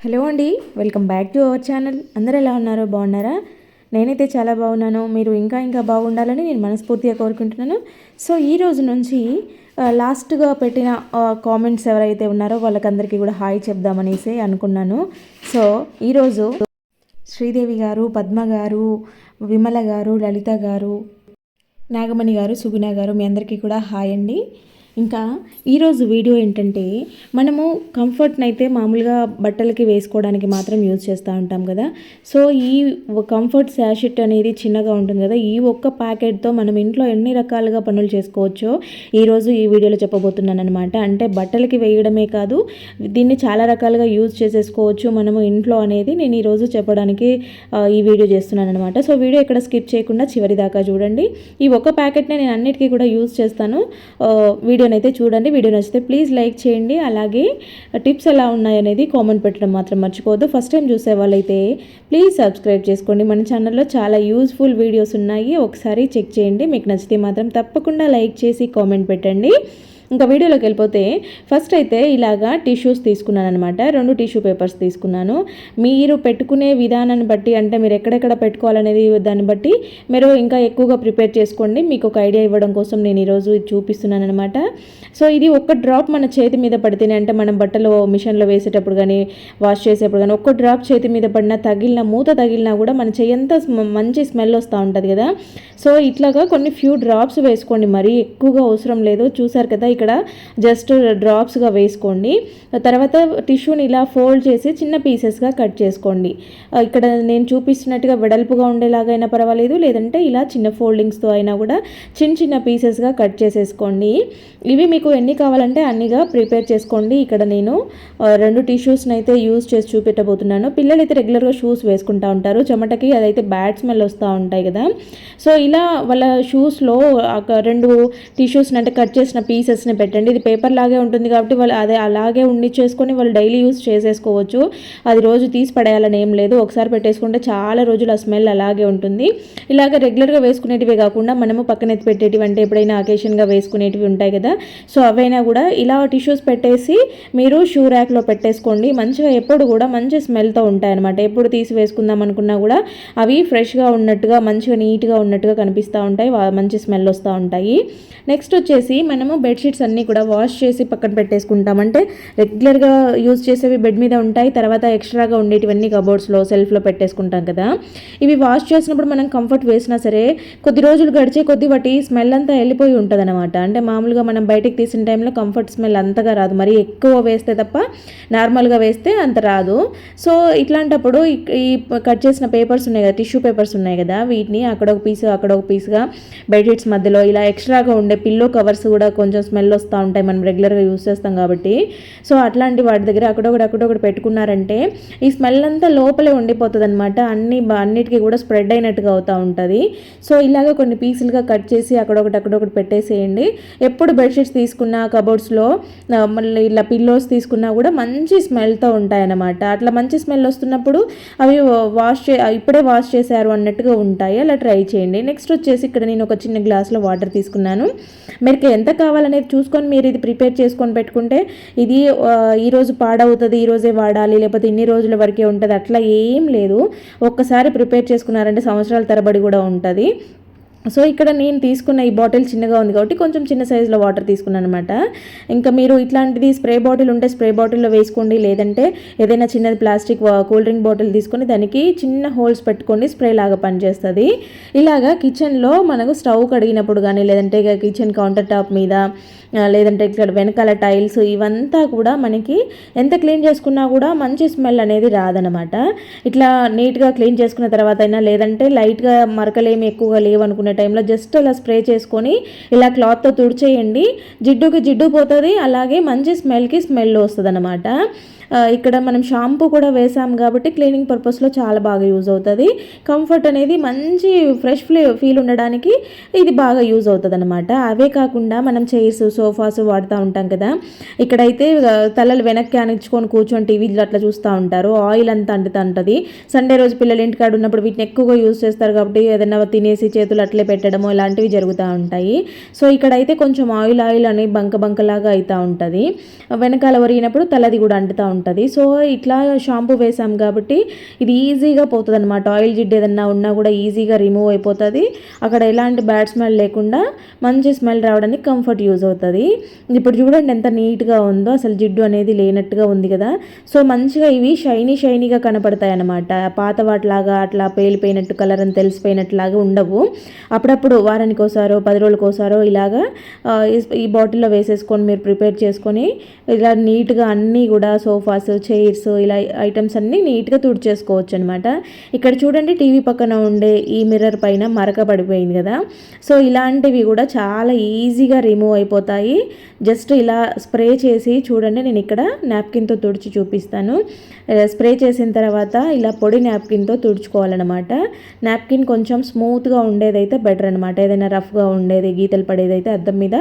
Hello అండి welcome back to our channel. అందరూ ఎలా ఉన్నారో బాగున్నారా? నేనైతే చాలా బాగున్నాను. మీరు ఇంకా ఇంకా బాగుండాలని నేను మనస్ఫూర్తిగా కోరుకుంటున్నాను. సో ఈ రోజు నుంచి లాస్ట్గా పెట్టిన కామెంట్స్ ఎవరైతే ఉన్నారో వాళ్ళకందరికీ కూడా హాయ్ చెప్దామనేసి అనుకున్నాను. సో ఈరోజు శ్రీదేవి గారు పద్మ గారు విమల గారు లలిత గారు నాగమణి గారు సుగుణ గారు మీ అందరికీ కూడా హాయ్ అండి. ఇంకా ఈరోజు వీడియో ఏంటంటే మనము కంఫర్ట్ని అయితే మామూలుగా బట్టలకి వేసుకోవడానికి మాత్రం యూజ్ చేస్తూ ఉంటాం కదా. సో ఈ కంఫర్ట్ శాషెట్ అనేది చిన్నగా ఉంటుంది కదా. ఈ ఒక్క ప్యాకెట్తో మనం ఇంట్లో ఎన్ని రకాలుగా పనులు చేసుకోవచ్చో ఈరోజు ఈ వీడియోలో చెప్పబోతున్నాను అనమాట అంటే బట్టలకి వేయడమే కాదు దీన్ని చాలా రకాలుగా యూజ్ చేసేసుకోవచ్చు మనము ఇంట్లో అనేది నేను ఈరోజు చెప్పడానికి ఈ వీడియో చేస్తున్నాను అనమాట సో వీడియో ఇక్కడ స్కిప్ చేయకుండా చివరి దాకా చూడండి. ఈ ఒక్క ప్యాకెట్ని నేను అన్నిటికీ కూడా యూజ్ చేస్తాను. వీడియో వీడియోని అయితే చూడండి. వీడియో నచ్చితే ప్లీజ్ లైక్ చేయండి. అలాగే టిప్స్ ఎలా ఉన్నాయనేది కామెంట్ పెట్టడం మాత్రం మర్చిపోవద్దు. ఫస్ట్ టైం చూసే వాళ్ళైతే ప్లీజ్ సబ్స్క్రైబ్ చేసుకోండి. మన ఛానల్లో చాలా యూస్ఫుల్ వీడియోస్ ఉన్నాయి. ఒకసారి చెక్ చేయండి. మీకు నచ్చితే మాత్రం తప్పకుండా లైక్ చేసి కామెంట్ పెట్టండి. ఇంకా వీడియోలోకి వెళ్ళిపోతే ఫస్ట్ అయితే ఇలాగా టిష్యూస్ తీసుకున్నాను అనమాట రెండు టిష్యూ పేపర్స్ తీసుకున్నాను. మీరు పెట్టుకునే విధానాన్ని బట్టి అంటే మీరు ఎక్కడెక్కడ పెట్టుకోవాలనేది దాన్ని బట్టి మీరు ఇంకా ఎక్కువగా ప్రిపేర్ చేసుకోండి. మీకు ఒక ఐడియా ఇవ్వడం కోసం నేను ఈరోజు ఇది చూపిస్తున్నాను అనమాట సో ఇది ఒక్క డ్రాప్ మన చేతి మీద పడితేనే అంటే మనం బట్టలు మిషన్లో వేసేటప్పుడు కానీ వాష్ చేసేటప్పుడు కానీ ఒక్క డ్రాప్ చేతి మీద పడినా తగిలిన మూత తగిలినా కూడా మన చెయ్యంతా మంచి స్మెల్ వస్తూ ఉంటుంది కదా. సో ఇట్లాగా కొన్ని ఫ్యూ డ్రాప్స్ వేసుకోండి. మరీ ఎక్కువగా అవసరం లేదు. చూసారు కదా ఇక్కడ జస్ట్ డ్రాప్స్గా వేసుకోండి. తర్వాత టిష్యూని ఇలా ఫోల్డ్ చేసి చిన్న పీసెస్గా కట్ చేసుకోండి. ఇక్కడ నేను చూపిస్తున్నట్టుగా వెడల్పుగా ఉండేలాగైనా పర్వాలేదు లేదంటే ఇలా చిన్న ఫోల్డింగ్స్తో అయినా కూడా చిన్న చిన్న పీసెస్గా కట్ చేసేసుకోండి. ఇవి మీకు ఎన్ని కావాలంటే అన్నిగా ప్రిపేర్ చేసుకోండి. ఇక్కడ నేను రెండు టిష్యూస్ని అయితే యూజ్ చేసి చూపెట్టబోతున్నాను. పిల్లలు అయితే రెగ్యులర్గా షూస్ వేసుకుంటూ ఉంటారు. చెమటకి అదైతే బ్యాడ్ స్మెల్ వస్తూ ఉంటాయి కదా. సో ఇలా వాళ్ళ షూస్లో రెండు టిష్యూస్ని అంటే కట్ చేసిన పీసెస్ పీసెస్ని పెట్టండి. ఇది పేపర్ లాగే ఉంటుంది కాబట్టి వాళ్ళు అదే అలాగే ఉండి చేసుకొని వాళ్ళు డైలీ యూస్ చేసేసుకోవచ్చు. అది రోజు తీసి పడేయాలని ఏం లేదు. ఒకసారి పెట్టేసుకుంటే చాలా రోజులు ఆ స్మెల్ అలాగే ఉంటుంది. ఇలాగ రెగ్యులర్గా వేసుకునేటివే కాకుండా మనము పక్కన ఎత్తి పెట్టేటివి అంటే ఎప్పుడైనా అకేషన్గా వేసుకునేటివి ఉంటాయి కదా. సో అవైనా కూడా ఇలా టిష్యూస్ పెట్టేసి మీరు షూ ర్యాక్లో పెట్టేసుకోండి. మంచిగా ఎప్పుడు కూడా మంచి స్మెల్తో ఉంటాయన్నమాట. ఎప్పుడు తీసి వేసుకుందాం అనుకున్నా కూడా అవి ఫ్రెష్గా ఉన్నట్టుగా మంచిగా నీట్గా ఉన్నట్టుగా కనిపిస్తూ ఉంటాయి. మంచి స్మెల్ వస్తూ ఉంటాయి. నెక్స్ట్ వచ్చేసి మనము బెడ్షీట్స్ అన్నీ కూడా వాష్ చేసి పక్కన పెట్టేసుకుంటాం. అంటే రెగ్యులర్గా యూజ్ చేసేవి బెడ్ మీద ఉంటాయి తర్వాత ఎక్స్ట్రాగా ఉండేటివన్నీ కబోర్డ్స్లో సెల్ఫ్లో పెట్టేసుకుంటాం కదా. ఇవి వాష్ చేసినప్పుడు మనం కంఫర్ట్ వేసినా సరే కొద్ది రోజులు గడిచే కొద్ది వాటి స్మెల్ అంతా వెళ్ళిపోయి ఉంటుంది అంటే మామూలుగా మనం బయటకు తీసిన టైంలో కంఫర్ట్ స్మెల్ అంతగా రాదు. మరి ఎక్కువ వేస్తే తప్ప నార్మల్గా వేస్తే అంత రాదు. సో ఇట్లాంటప్పుడు ఈ- ఈ కట్ చేసిన పేపర్స్ ఉన్నాయి కదా టిష్యూ పేపర్స్ ఉన్నాయి కదా వీటిని అక్కడ ఒక పీస్ అక్కడ ఒక పీస్గా బెడ్షీట్స్ మధ్యలో ఇలా ఎక్స్ట్రాగా ఉండే పిల్లో కవర్స్ కూడా కొంచెం స్మెల్ వస్తూ ఉంటాయి. మనం రెగ్యులర్గా యూస్ చేస్తాం కాబట్టి. సో అట్లాంటి వాటి దగ్గర అక్కడొకటి అక్కడొకటి పెట్టుకున్నారంటే ఈ స్మెల్ అంతా లోపలే ఉండిపోతుంది అనమాట అన్ని అన్నిటికీ కూడా స్ప్రెడ్ అయినట్టుగా అవుతూ ఉంటుంది. సో ఇలాగ కొన్ని పీసులుగా కట్ చేసి అక్కడొకటి అక్కడొకటి పెట్టేసేయండి. ఎప్పుడు బెడ్షీట్స్ తీసుకున్నా కబోర్డ్స్లో మళ్ళీ ఇలా పిల్లోస్ తీసుకున్నా కూడా మంచి స్మెల్తో ఉంటాయన్నమాట. అట్లా మంచి స్మెల్ వస్తున్నప్పుడు అవి వాష్ చే ఇప్పుడే వాష్ చేశారు అన్నట్టుగా ఉంటాయి. అలా ట్రై చేయండి. నెక్స్ట్ వచ్చేసి ఇక్కడ నేను ఒక చిన్న గ్లాస్లో వాటర్ తీసుకున్నాను. మీరు ఎంత కావాలనేది చూసుకొని మీరు ఇది ప్రిపేర్ చేసుకొని పెట్టుకుంటే ఇది ఈరోజు పాడవుతుంది ఈరోజే వాడాలి లేకపోతే ఇన్ని రోజుల వరకే ఉంటుంది అట్లా ఏం లేదు. ఒక్కసారి ప్రిపేర్ చేసుకున్నారంటే సంవత్సరాల తరబడి కూడా ఉంటుంది. సో ఇక్కడ నేను తీసుకున్న ఈ బాటిల్ చిన్నగా ఉంది కాబట్టి కొంచెం చిన్న సైజులో వాటర్ తీసుకున్నాను అనమాట ఇంకా మీరు ఇట్లాంటిది స్ప్రే బాటిల్ ఉంటే స్ప్రే బాటిల్లో వేసుకోండి. లేదంటే ఏదైనా చిన్నది ప్లాస్టిక్ కూల్ డ్రింక్ బాటిల్ తీసుకొని దానికి చిన్న హోల్స్ పెట్టుకోండి. స్ప్రే లాగా పనిచేస్తుంది. ఇలాగా కిచెన్లో మనకు స్టవ్ కడిగినప్పుడు కానీ లేదంటే కిచెన్ కౌంటర్ టాప్ మీద లేదంటే ఇక్కడ వెనకాల టైల్స్ ఇవంతా కూడా మనకి ఎంత క్లీన్ చేసుకున్నా కూడా మంచి స్మెల్ అనేది రాదనమాట ఇట్లా నీట్గా క్లీన్ చేసుకున్న తర్వాత అయినా లేదంటే లైట్గా మరకలేమి ఎక్కువగా లేవనుకున్న టైంలో జస్ట్ అలా స్ప్రే చేసుకొని ఇలా క్లాత్తో తుడిచేయండి. జిడ్డుకి జిడ్డు పోతుంది అలాగే మంచి స్మెల్కి స్మెల్ వస్తుంది అనమాట ఇక్కడ మనం షాంపూ కూడా వేసాం కాబట్టి క్లీనింగ్ పర్పస్లో చాలా బాగా యూజ్ అవుతుంది. కంఫర్ట్ అనేది మంచి ఫ్రెష్ ఫ్లీ ఫీల్ ఉండడానికి ఇది బాగా యూజ్ అవుతుంది అనమాట అవే కాకుండా మనం చైర్స్ సోఫాస్ వాడుతూ ఉంటాం కదా. ఇక్కడైతే తలలు వెనక్కి అనిచ్చుకొని కూర్చొని టీవీలో అట్లా చూస్తూ ఉంటారు. ఆయిల్ అంతా అంటుతూ ఉంటుంది. సండే రోజు పిల్లలు ఇంటికాడ ఉన్నప్పుడు వీటిని ఎక్కువగా యూజ్ చేస్తారు కాబట్టి ఏదైనా తినేసి చేతులు అట్లే పెట్టడము ఇలాంటివి జరుగుతూ ఉంటాయి. సో ఇక్కడైతే కొంచెం ఆయిల్ ఆయిల్ అని బంక బంకలాగా అవుతూ ఉంటుంది. వెనకాల ఒరిగినప్పుడు తలది కూడా అంటుతూ ఉంటుంది సో ఇట్లా షాంపూ వేసాం కాబట్టి ఇది ఈజీగా పోతుంది అనమాట ఆయిల్ జిడ్డు ఏదన్నా ఉన్నా కూడా ఈజీగా రిమూవ్ అయిపోతుంది. అక్కడ ఎలాంటి బ్యాడ్ స్మెల్ లేకుండా మంచి స్మెల్ రావడానికి కంఫర్ట్ యూజ్ అవుతుంది. ఇప్పుడు చూడండి ఎంత నీట్గా ఉందో. అసలు జిడ్డు అనేది లేనట్టుగా ఉంది కదా. సో మంచిగా ఇవి షైనీ షైనీగా కనపడతాయి అనమాట పాత వాటిలాగా అట్లా పేలిపోయినట్టు కలర్ అని తెలిసిపోయినట్లాగా ఉండవు. అప్పుడప్పుడు వారానికి ఒకసారో పది రోజులకోసారో ఒకసారో ఇలాగా ఈ బాటిల్లో వేసేసుకొని మీరు ప్రిపేర్ చేసుకొని ఇలా నీట్గా అన్నీ కూడా సోఫాస్ చైర్స్ ఇలా ఐటమ్స్ అన్నీ నీట్గా తుడిచేసుకోవచ్చు అనమాట ఇక్కడ చూడండి టీవీ పక్కన ఉండే ఈ మిర్రర్ పైన మరక పడిపోయింది కదా. సో ఇలాంటివి కూడా చాలా ఈజీగా రిమూవ్ అయిపోతాయి. జస్ట్ ఇలా స్ప్రే చేసి చూడండి నేను ఇక్కడ నాప్కిన్తో తుడిచి చూపిస్తాను. స్ప్రే చేసిన తర్వాత ఇలా పొడి నాప్కిన్తో తుడుచుకోవాలన్నమాట. నాప్కిన్ కొంచెం స్మూత్గా ఉండేదైతే బెటర్ అనమాట ఏదైనా రఫ్గా ఉండేది గీతలు పడేదైతే అద్దం మీద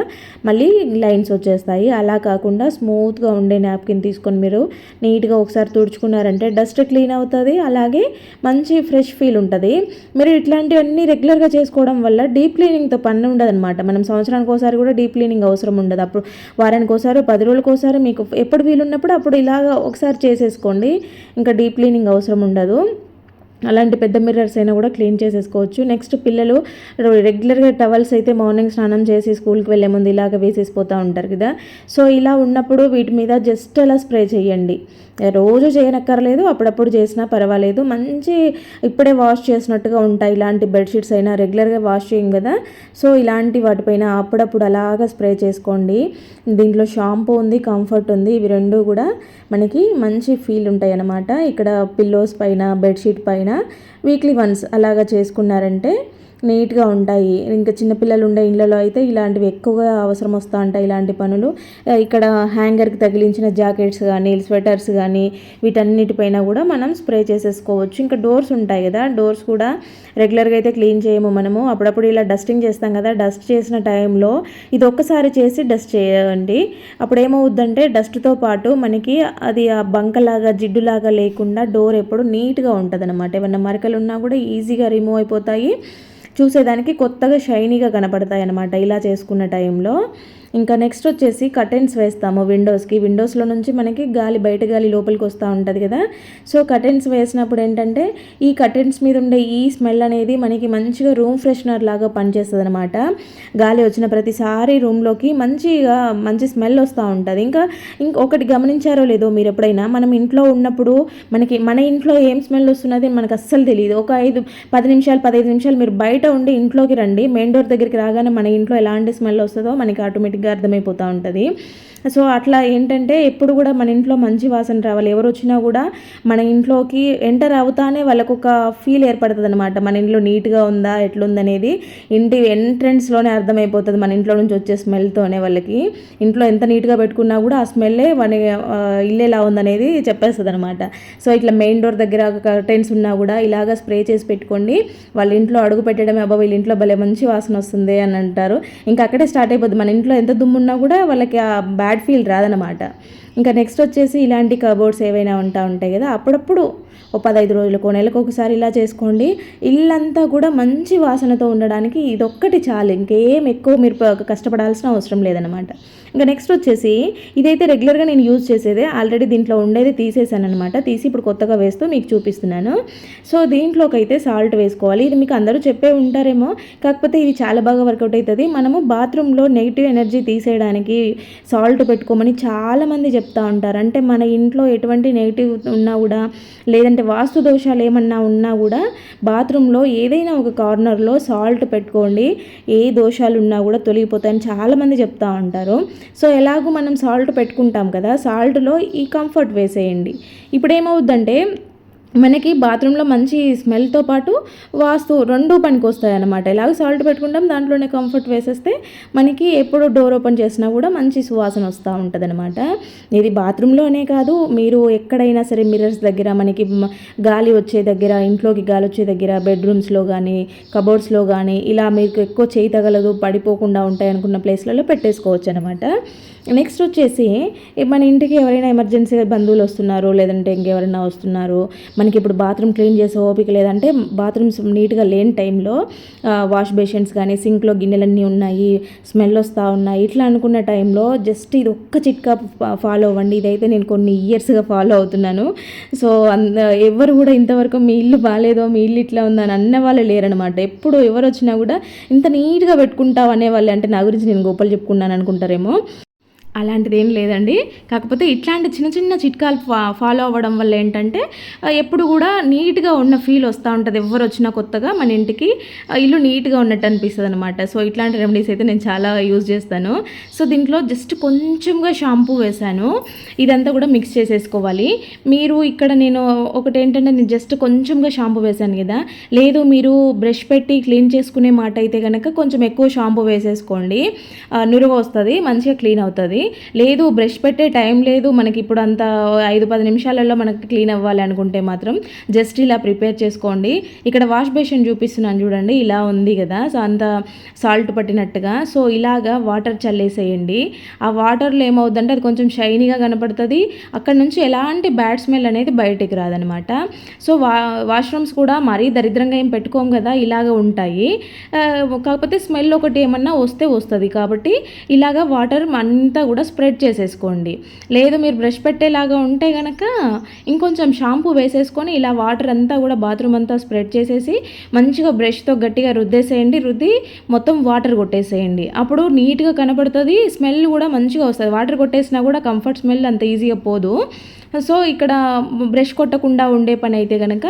మళ్ళీ లైన్స్ వచ్చేస్తాయి. అలా కాకుండా స్మూత్గా ఉండే నాప్కిన్ తీసుకొని మీరు నీట్గా ఒకసారి తుడుచుకున్నారంటే డస్ట్ క్లీన్ అవుతుంది అలాగే మంచి ఫ్రెష్ ఫీల్ ఉంటుంది. మీరు ఇట్లాంటివన్నీ రెగ్యులర్గా చేసుకోవడం వల్ల డీప్ క్లీనింగ్తో పని ఉండదు అనమాట మనం సంవత్సరానికి ఒకసారి కూడా డీప్ క్లీనింగ్ అవసరం ఉండదు. అప్పుడు వారానికి ఒకసారి పది రోజులకు ఒకసారి మీకు ఎప్పుడు వీలున్నప్పుడు అప్పుడు ఇలాగ ఒకసారి చేసేసుకోండి. ఇంకా డీప్ క్లీనింగ్ అవసరం ఉండదు. అలాంటి పెద్ద మిర్రర్స్ అయినా కూడా క్లీన్ చేసేసుకోవచ్చు. నెక్స్ట్ పిల్లలు రెగ్యులర్గా టవల్స్ అయితే మార్నింగ్ స్నానం చేసి స్కూల్కి వెళ్ళే ముందు ఇలాగ వేసేసిపోతూ ఉంటారు కదా. సో ఇలా ఉన్నప్పుడు వీటి మీద జస్ట్ అలా స్ప్రే చేయండి. రోజు చేయనక్కర్లేదు అప్పుడప్పుడు చేసినా పర్వాలేదు. మంచి ఇప్పుడే వాష్ చేసినట్టుగా ఉంటాయి ఇలాంటి బెడ్షీట్స్ అయినా రెగ్యులర్గా వాష్ చేయం కదా. సో ఇలాంటి వాటిపైన అప్పుడప్పుడు అలాగా స్ప్రే చేసుకోండి. దీంట్లో షాంపూ ఉంది కంఫర్ట్ ఉంది ఇవి రెండు కూడా మనకి మంచి ఫీల్ ఉంటాయి అన్నమాట ఇక్కడ పిల్లోస్ పైన బెడ్షీట్ పైన వీక్లీ వన్స్ అలాగా చేసుకున్నారంటే నీట్గా ఉంటాయి. ఇంకా చిన్నపిల్లలు ఉండే ఇళ్ళలో అయితే ఇలాంటివి ఎక్కువగా అవసరం వస్తూ ఉంటాయి ఇలాంటి పనులు. ఇక్కడ హ్యాంగర్కి తగిలించిన జాకెట్స్ కానీ స్వెటర్స్ కానీ వీటన్నిటిపైన కూడా మనం స్ప్రే చేసేసుకోవచ్చు. ఇంకా డోర్స్ ఉంటాయి కదా డోర్స్ కూడా రెగ్యులర్గా అయితే క్లీన్ చేయము మనము. అప్పుడప్పుడు ఇలా డస్టింగ్ చేస్తాం కదా డస్ట్ చేసిన టైంలో ఇది ఒక్కసారి చేసి డస్ట్ చేయండి. అప్పుడు ఏమవుద్దంటే డస్ట్తో పాటు మనకి అది ఆ బంకలాగా జిడ్డులాగా లేకుండా డోర్ ఎప్పుడు నీట్గా ఉంటుంది అనమాట ఏమన్నా మరకలు ఉన్నా కూడా ఈజీగా రిమూవ్ అయిపోతాయి. చూసేదానికి కొత్తగా షైనీగా కనపడతాయి అన్నమాట ఇలా చేసుకున్న టైంలో ఇంకా నెక్స్ట్ వచ్చేసి కర్టెన్స్ వేస్తాము విండోస్కి విండోస్లో నుంచి మనకి గాలి బయట గాలి లోపలికి వస్తూ ఉంటుంది కదా. సో కర్టెన్స్ వేసినప్పుడు ఏంటంటే ఈ కర్టెన్స్ మీద ఉండే ఈ స్మెల్ అనేది మనకి మంచిగా రూమ్ ఫ్రెషనర్ లాగా పనిచేస్తుంది అనమాట గాలి వచ్చిన ప్రతిసారి రూమ్లోకి మంచిగా మంచి స్మెల్ వస్తూ ఉంటుంది. ఇంకా ఇంకొకటి గమనించారో లేదో మీరు ఎప్పుడైనా మనం ఇంట్లో ఉన్నప్పుడు మనకి మన ఇంట్లో ఏం స్మెల్ వస్తున్నది మనకు అస్సలు తెలియదు. ఒక ఐదు పది నిమిషాలు పదహైదు నిమిషాలు మీరు బయట ఉండి ఇంట్లోకి రండి. మెయిన్ డోర్ దగ్గరికి రాగానే మన ఇంట్లో ఎలాంటి స్మెల్ వస్తుందో మనకి ఆటోమేటిక్గా ఈజీగా అర్థమైపోతూ ఉంటుంది. సో అట్లా ఏంటంటే ఎప్పుడు కూడా మన ఇంట్లో మంచి వాసన రావాలి. ఎవరు వచ్చినా కూడా మన ఇంట్లోకి ఎంటర్ అవుతానే వాళ్ళకు ఒక ఫీల్ ఏర్పడుతుంది అనమాట మన ఇంట్లో నీట్గా ఉందా ఎట్లుందనేది ఇంటి ఎంట్రెన్స్లోనే అర్థమైపోతుంది. మన ఇంట్లో నుంచి వచ్చే స్మెల్తోనే వాళ్ళకి. ఇంట్లో ఎంత నీట్గా పెట్టుకున్నా కూడా ఆ స్మెల్లే మన ఇల్లు ఎలా ఉందనేది చెప్పేస్తుంది అనమాట సో ఇట్లా మెయిన్ డోర్ దగ్గర కర్టెన్స్ ఉన్నా కూడా ఇలాగ స్ప్రే చేసి పెట్టుకోండి. వాళ్ళ ఇంట్లో అడుగు పెట్టడమే అబ్బా వీళ్ళ ఇంట్లో భలే మంచి వాసన వస్తుంది అని అంటారు. ఇంకా అక్కడే స్టార్ట్ అయిపోద్ది. మన ఇంట్లో ఎంత దుమ్మున్నా కూడా వాళ్ళకి ఆ బ్యాడ్ ఫీల్ రాదనమాట ఇంకా నెక్స్ట్ వచ్చేసి ఇలాంటి కబోర్డ్స్ ఏవైనా ఉంటా ఉంటాయి కదా అప్పుడప్పుడు ఓ పదహైదు రోజులకు నెలకు ఒకసారి ఇలా చేసుకోండి. ఇల్లంతా కూడా మంచి వాసనతో ఉండడానికి ఇదొక్కటి చాలు ఇంకేం ఎక్కువ మీరు కష్టపడాల్సిన అవసరం లేదనమాట ఇంకా నెక్స్ట్ వచ్చేసి ఇదైతే రెగ్యులర్గా నేను యూజ్ చేసేదే ఆల్రెడీ దీంట్లో ఉండేది తీసేసాను అనమాట తీసి ఇప్పుడు కొత్తగా వేస్తూ మీకు చూపిస్తున్నాను. సో దీంట్లోకి అయితే సాల్ట్ వేసుకోవాలి. ఇది మీకు అందరూ చెప్పే ఉంటారేమో కాకపోతే ఇది చాలా బాగా వర్కౌట్ అవుతుంది. మనము బాత్రూంలో నెగిటివ్ ఎనర్జీ తీసేయడానికి సాల్ట్ పెట్టుకోమని చాలామంది చెప్తా ఉంటారు అంటే మన ఇంట్లో ఎటువంటి నెగిటివ్ ఉన్నా కూడా లేదంటే వాస్తు దోషాలు ఏమన్నా ఉన్నా కూడా బాత్రూంలో ఏదైనా ఒక కార్నర్లో సాల్ట్ పెట్టుకోండి. ఏ దోషాలు ఉన్నా కూడా తొలగిపోతాయని చాలామంది చెప్తా ఉంటారు సో ఎలాగో మనం సాల్ట్ పెట్టుకుంటాం కదా సాల్ట్లో ఈ కంఫర్ట్ వేసేయండి. ఇప్పుడు ఏమవుద్దంటే మనకి బాత్రూంలో మంచి స్మెల్తో పాటు వాస్తు రెండు పనికి వస్తాయి అన్నమాట ఇలాగ సాల్ట్ పెట్టుకుంటాం దాంట్లోనే కంఫర్ట్ వేసేస్తే మనకి ఎప్పుడు డోర్ ఓపెన్ చేసినా కూడా మంచి సువాసన వస్తూ ఉంటుంది అనమాట ఇది బాత్రూంలోనే కాదు మీరు ఎక్కడైనా సరే మిర్రర్స్ దగ్గర మనకి గాలి వచ్చే దగ్గర ఇంట్లోకి గాలి వచ్చే దగ్గర బెడ్రూమ్స్లో కానీ కబోర్డ్స్లో కానీ ఇలా మీకు ఎక్కువ చేయి తగలదు పడిపోకుండా ఉంటాయి అనుకున్న ప్లేస్లలో పెట్టేసుకోవచ్చు అనమాట నెక్స్ట్ వచ్చేసి మన ఇంటికి ఎవరైనా ఎమర్జెన్సీ బంధువులు వస్తున్నారు లేదంటే ఇంకెవరైనా వస్తున్నారు మనకి ఇప్పుడు బాత్రూమ్ క్లీన్ చేసే ఓపిక లేదంటే బాత్రూమ్స్ నీట్గా లేని టైంలో వాష్ బేషన్స్ కానీ సింక్లో గిన్నెలన్నీ ఉన్నాయి స్మెల్ వస్తూ ఉన్నాయి ఇట్లా అనుకున్న టైంలో జస్ట్ ఇది ఒక్క చిట్కా ఫాలో అవ్వండి. ఇదైతే నేను కొన్ని ఇయర్స్గా ఫాలో అవుతున్నాను. సో ఎవరు కూడా ఇంతవరకు మీ ఇల్లు బాగాలేదో మీ ఇల్లు ఇట్లా ఉందని అన్న వాళ్ళు లేరనమాట ఎప్పుడు ఎవరు వచ్చినా కూడా ఇంత నీట్గా పెట్టుకుంటావు అనేవాళ్ళు. అంటే నా గురించి నేను గోపాలు చెప్పుకున్నాను అనుకుంటారేమో. అలాంటిది ఏం లేదండి. కాకపోతే ఇట్లాంటి చిన్న చిన్న చిట్కాలు ఫా ఫాలో అవ్వడం వల్ల ఏంటంటే ఎప్పుడు కూడా నీట్గా ఉన్న ఫీల్ వస్తూ ఉంటుంది. ఎవరు వచ్చినా కొత్తగా మన ఇంటికి ఇల్లు నీట్గా ఉన్నట్టు అనిపిస్తుంది అనమాట సో ఇట్లాంటి రెమెడీస్ అయితే నేను చాలా యూజ్ చేస్తాను. సో దీంట్లో జస్ట్ కొంచెంగా షాంపూ వేశాను. ఇదంతా కూడా మిక్స్ చేసేసుకోవాలి. మీరు ఇక్కడ నేను ఒకటి ఏంటంటే నేను జస్ట్ కొంచెంగా షాంపూ వేశాను కదా. లేదు మీరు బ్రష్ పెట్టి క్లీన్ చేసుకునే మాట అయితే కనుక కొంచెం ఎక్కువ షాంపూ వేసేసుకోండి. నురుగు వస్తుంది మంచిగా క్లీన్ అవుతుంది. లేదు బ్రష్ పెట్టే టైం లేదు. మనకి ఇప్పుడు అంత ఐదు పది నిమిషాలలో మనకి క్లీన్ అవ్వాలి అనుకుంటే మాత్రం జస్ట్ ఇలా ప్రిపేర్ చేసుకోండి. ఇక్కడ వాష్ బేషన్ చూపిస్తున్నాను చూడండి. ఇలా ఉంది కదా. సో అంత సాల్ట్ పట్టినట్టుగా. సో ఇలాగా వాటర్ చల్లేసేయండి. ఆ వాటర్లో ఏమవుతుందంటే అది కొంచెం షైనీగా కనపడుతుంది. అక్కడ నుంచి ఎలాంటి బ్యాడ్ స్మెల్ అనేది బయటికి రాదనమాట. సో వా వాష్రూమ్స్ కూడా మరీ దరిద్రంగా ఏం పెట్టుకోం కదా. ఇలాగ ఉంటాయి. కాకపోతే స్మెల్ ఒకటి ఏమన్నా వస్తే వస్తుంది. కాబట్టి ఇలాగ వాటర్ అంతా కూడా స్ప్రెడ్ చేసేసుకోండి. లేదు మీరు బ్రష్ పెట్టేలాగా ఉంటే కనుక ఇంకొంచెం షాంపూ వేసేసుకొని ఇలా వాటర్ అంతా కూడా బాత్రూమ్ అంతా స్ప్రెడ్ చేసేసి మంచిగా బ్రష్తో గట్టిగా రుద్దేసేయండి. రుద్ది మొత్తం వాటర్ కొట్టేసేయండి. అప్పుడు నీట్గా కనపడుతుంది స్మెల్ కూడా మంచిగా వస్తుంది. వాటర్ కొట్టేసినా కూడా కంఫర్ట్ స్మెల్ అంత ఈజీగా పోదు. సో ఇక్కడ బ్రష్ కొట్టకుండా ఉండే పని అయితే కనుక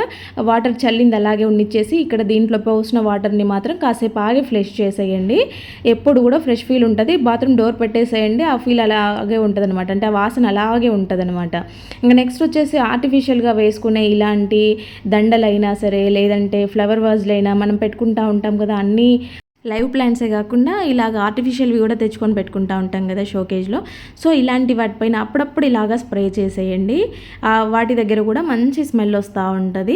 వాటర్ చల్లింది అలాగే ఉండిచ్చేసి ఇక్కడ దీంట్లో పోసిన వాటర్ని మాత్రం కాసేపు ఆగి ఫ్రెష్ చేసేయండి. ఎప్పుడు కూడా ఫ్రెష్ ఫీల్ ఉంటుంది. బాత్రూమ్ డోర్ పెట్టేసేయండి. ఆ ఫీల్ అలాగే ఉంటుంది అనమాట అంటే ఆ వాసన అలాగే ఉంటుంది అనమాట ఇంకా నెక్స్ట్ వచ్చేసి ఆర్టిఫిషియల్గా వేసుకునే ఇలాంటి దండలైనా సరే లేదంటే ఫ్లవర్ వాజ్లైనా మనం పెట్టుకుంటా ఉంటాం కదా అన్నీ లైవ్ ప్లాంట్సే కాకుండా ఇలాగ ఆర్టిఫిషియల్వి కూడా తెచ్చుకొని పెట్టుకుంటూ ఉంటాం కదా షోకేజ్లో. సో ఇలాంటి వాటిపైన అప్పుడప్పుడు ఇలాగా స్ప్రే చేసేయండి. వాటి దగ్గర కూడా మంచి స్మెల్ వస్తూ ఉంటుంది.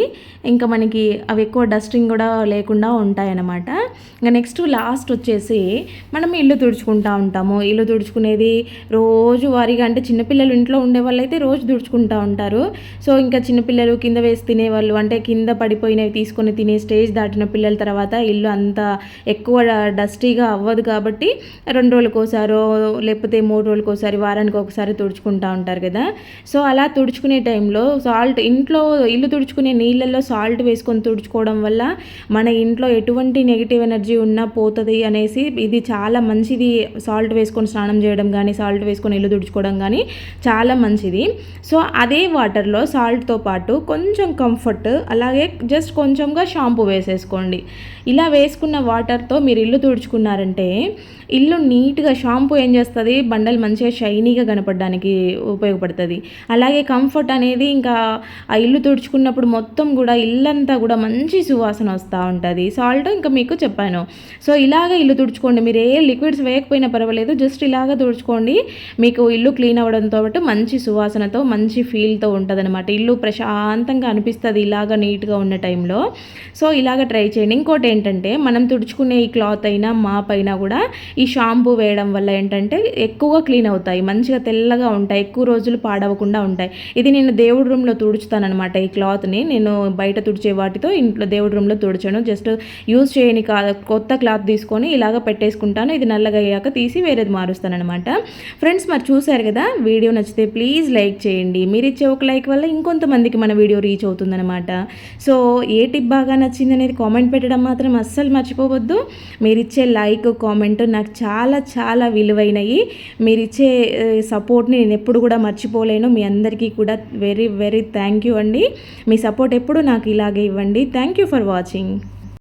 ఇంకా మనకి అవి ఎక్కువ డస్టింగ్ కూడా లేకుండా ఉంటాయన్నమాట. ఇంకా నెక్స్ట్ లాస్ట్ వచ్చేసి మనం ఇల్లు తుడుచుకుంటూ ఉంటాము. ఇల్లు తుడుచుకునేది రోజు వారిగా అంటే చిన్నపిల్లలు ఇంట్లో ఉండే వాళ్ళు అయితే రోజు తుడుచుకుంటూ ఉంటారు. సో ఇంకా చిన్నపిల్లలు కింద వేసి తినేవాళ్ళు అంటే కింద పడిపోయినవి తీసుకొని తినే స్టేజ్ దాటిన పిల్లల తర్వాత ఇల్లు అంత ఎక్కువ డస్టీగా అవ్వదు కాబట్టి రెండు రోజులకోసారో లేకపోతే మూడు రోజులకోసారి వారానికి ఒకసారి తుడుచుకుంటూ ఉంటారు కదా. సో అలా తుడుచుకునే టైంలో సాల్ట్ ఇంట్లో ఇల్లు తుడుచుకునే నీళ్ళల్లో సాల్ట్ వేసుకొని తుడుచుకోవడం వల్ల మన ఇంట్లో ఎటువంటి నెగిటివ్ ఎనర్జీ ఉన్నా పోతుంది అనేసి ఇది చాలా మంచిది. సాల్ట్ వేసుకొని స్నానం చేయడం కానీ సాల్ట్ వేసుకొని ఇల్లు తుడుచుకోవడం కానీ చాలా మంచిది. సో అదే వాటర్లో సాల్ట్తో పాటు కొంచెం కంఫర్ట్ అలాగే జస్ట్ కొంచెంగా షాంపూ వేసేసుకోండి. ఇలా వేసుకున్న వాటర్తో మీరు ఇల్లు తుడుచుకున్నారంటే ఇల్లు నీట్గా షాంపూ ఏం చేస్తుంది? బండలు మంచిగా షైనీగా కనపడడానికి ఉపయోగపడుతుంది. అలాగే కంఫర్ట్ అనేది ఇంకా ఆ ఇల్లు తుడుచుకున్నప్పుడు మొత్తం కూడా ఇల్లంతా కూడా మంచి సువాసన వస్తూ ఉంటుంది. సాల్ట్ ఇంకా మీకు చెప్పాను. సో ఇలాగ ఇల్లు తుడుచుకోండి. మీరు ఏ లిక్విడ్స్ వేయకపోయినా పర్వాలేదు. జస్ట్ ఇలాగ తుడుచుకోండి. మీకు ఇల్లు క్లీన్ అవ్వడంతో పాటు మంచి సువాసనతో మంచి ఫీల్తో ఉంటుంది అనమాట ఇల్లు ప్రశాంతంగా అనిపిస్తుంది ఇలాగ నీట్గా ఉన్న టైంలో. సో ఇలాగ ట్రై చేయండి. ఇంకోటి ఏంటంటే మనం తుడుచుకునే ఈ క్లాత్ అయినా మాప్ అయినా కూడా ఈ షాంపూ వేయడం వల్ల ఏంటంటే ఎక్కువగా క్లీన్ అవుతాయి. మంచిగా తెల్లగా ఉంటాయి. ఎక్కువ రోజులు పాడవకుండా ఉంటాయి. ఇది నేను దేవుడి రూమ్లో తుడుచుతానమాట ఈ క్లాత్ని. నేను బయట తుడిచే వాటితో ఇంట్లో దేవుడి రూమ్లో తుడిచాను. జస్ట్ యూజ్ చేయని కాదు కొత్త క్లాత్ తీసుకొని ఇలాగ పెట్టేసుకుంటాను. ఇది నల్లగా అయ్యాక తీసి వేరేది మారుస్తానమాట ఫ్రెండ్స్ మరి చూశారు కదా? వీడియో నచ్చితే ప్లీజ్ లైక్ చేయండి. మీరు ఇచ్చే ఒక లైక్ వల్ల ఇంకొంతమందికి మన వీడియో రీచ్ అవుతుందనమాట సో ఏ టిప్ బాగా నచ్చింది అనేది కామెంట్ పెట్టడం మాత్రం అస్సలు మర్చిపోవద్దు. మీరు ఇచ్చే లైక్ కామెంట్ నాకు చాలా చాలా విలువైనవి మీరు ఇచ్చే సపోర్ట్ని నేను ఎప్పుడు కూడా మర్చిపోలేను. మీ అందరికీ కూడా వెరీ వెరీ థ్యాంక్ యూ అండి. మీ సపోర్ట్ ఎప్పుడు నాకు ఇలాగే ఇవ్వండి. Thank you for watching.